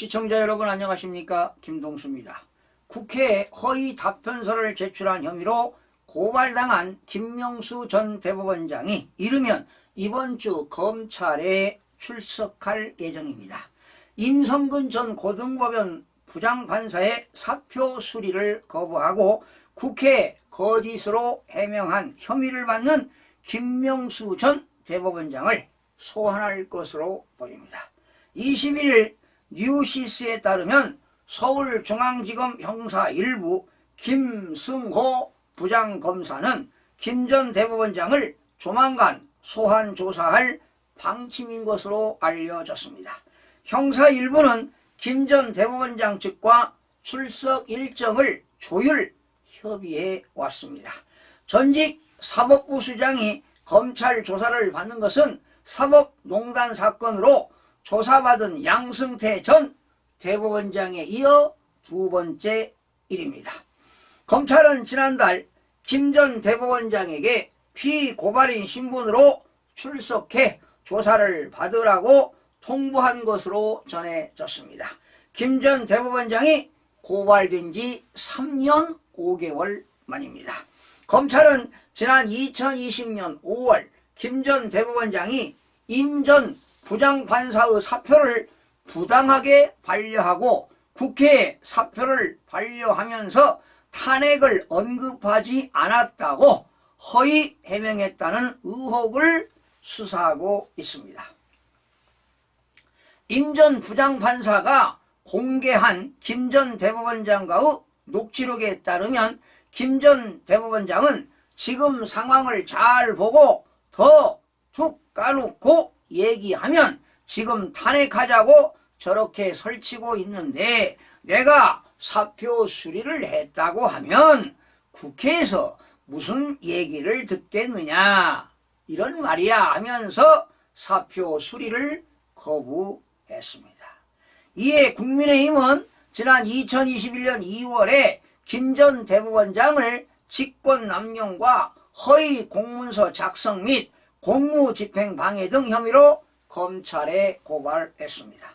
시청자 여러분 안녕하십니까 김동수입니다. 국회에 허위 답변서를 제출한 혐의로 고발당한 김명수 전 대법원장이 이르면 이번 주 검찰에 출석할 예정입니다. 임성근 전 고등법원 부장판사의 사표 수리를 거부하고 국회에 거짓으로 해명한 혐의를 받는 김명수 전 대법원장을 소환할 것으로 보입니다. 21일 뉴시스에 따르면 서울중앙지검 형사 1부 김승호 부장검사는 김 전 대법원장을 조만간 소환 조사할 방침인 것으로 알려졌습니다. 형사 1부는 김 전 대법원장 측과 출석 일정을 조율 협의해 왔습니다. 전직 사법부 수장이 검찰 조사를 받는 것은 사법농단 사건으로 조사받은 양승태 전 대법원장에 이어 두 번째 일입니다. 검찰은 지난달 김 전 대법원장에게 피고발인 신분으로 출석해 조사를 받으라고 통보한 것으로 전해졌습니다. 김 전 대법원장이 고발된 지 3년 5개월 만입니다. 검찰은 지난 2020년 5월 김 전 대법원장이 임전 부장판사의 사표를 부당하게 반려하고 국회에 사표를 반려하면서 탄핵을 언급하지 않았다고 허위 해명했다는 의혹을 수사하고 있습니다. 임 전 부장판사가 공개한 김 전 대법원장과의 녹취록에 따르면 김 전 대법원장은 지금 상황을 잘 보고 더 툭 까놓고 얘기하면 지금 탄핵하자고 저렇게 설치고 있는데 내가 사표 수리를 했다고 하면 국회에서 무슨 얘기를 듣겠느냐 이런 말이야 하면서 사표 수리를 거부했습니다. 이에 국민의힘은 지난 2021년 2월에 김 전 대법원장을 직권남용과 허위 공문서 작성 및 공무집행 방해 등 혐의로 검찰에 고발했습니다.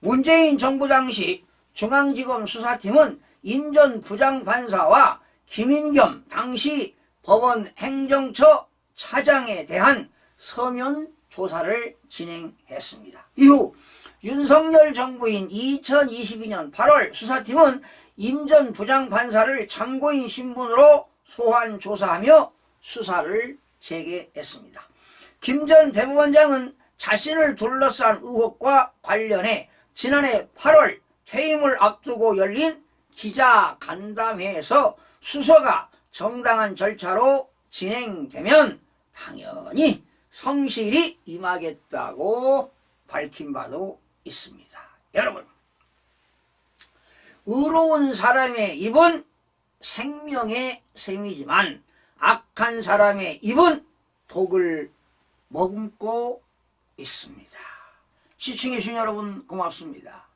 문재인 정부 당시 중앙지검 수사팀은 임전 부장판사와 김인겸 당시 법원 행정처 차장에 대한 서면 조사를 진행했습니다. 이후 윤석열 정부인 2022년 8월 수사팀은 임전 부장판사를 참고인 신분으로 소환 조사하며 수사를 재개했습니다. 김 전 대법원장은 자신을 둘러싼 의혹과 관련해 지난해 8월 퇴임을 앞두고 열린 기자 간담회에서 수사가 정당한 절차로 진행되면 당연히 성실히 임하겠다고 밝힌 바도 있습니다. 여러분, 의로운 사람의 입은 생명의 셈이지만 악한 사람의 입은 독을 머금고 있습니다. 시청해주신 여러분 고맙습니다.